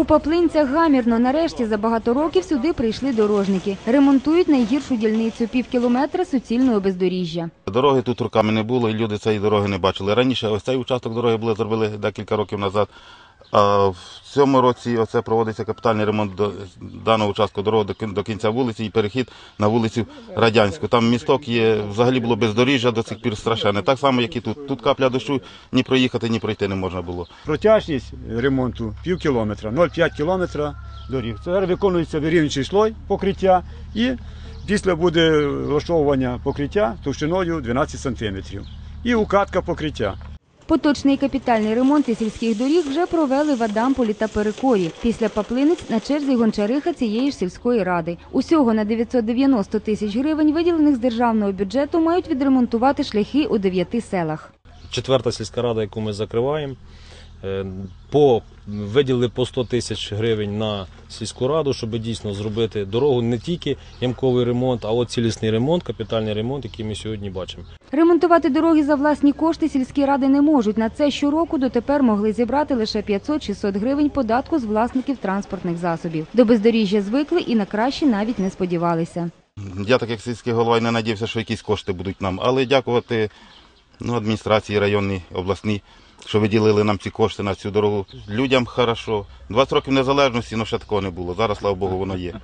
У Паплинцях гамірно. Нарешті за багато років сюди прийшли дорожники. Ремонтують найгіршу дільницю пів кілометра суцільного бездоріжжя. Дороги тут руками не було, і люди цієї дороги не бачили. Раніше ось цей участок дороги були зробили декілька років назад. В цьому році оце проводиться капітальний ремонт до даного участку дороги до кінця вулиці і перехід на вулицю Радянську. Там місток є, взагалі було бездоріжжя до цих пір страшенне. Так само, як і тут. Тут капля дощу, ні проїхати, ні пройти не можна було. Протяжність ремонту пів кілометра, 0,5 кілометра доріг. Це виконується вирівнюючий слой покриття і після буде влаштовування покриття товщиною 12 сантиметрів. І укатка покриття. Поточний капітальний ремонт сільських доріг вже провели в Адамполі та Перекорі. Після Паплинець на черзі гончариха цієї ж сільської ради. Усього на 990 тисяч гривень, виділених з державного бюджету, мають відремонтувати шляхи у дев'яти селах. четверта сільська рада, яку ми закриваємо. Е, По, виділили по 100 тисяч гривень на сільську раду, щоб дійсно зробити дорогу не тільки ямковий ремонт, а от цілісний ремонт, капітальний ремонт, який ми сьогодні бачимо. Ремонтувати дороги за власні кошти сільські ради не можуть. На це щороку дотепер могли зібрати лише 500-600 гривень податку з власників транспортних засобів. До бездоріжжя звикли і на краще навіть не сподівалися. Я так як сільський голова не надіявся, що якісь кошти будуть нам. Але дякувати ну, адміністрації районної обласні, що виділили нам ці кошти на цю дорогу. Людям хорошо. 20 років незалежності, ну ще такого не було. Зараз, слава Богу, воно є.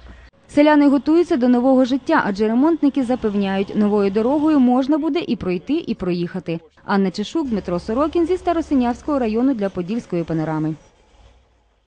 Селяни готуються до нового життя, адже ремонтники запевняють, новою дорогою можна буде і пройти, і проїхати. Анна Чешук, Дмитро Сорокін зі Старосинявського району для Подільської панорами.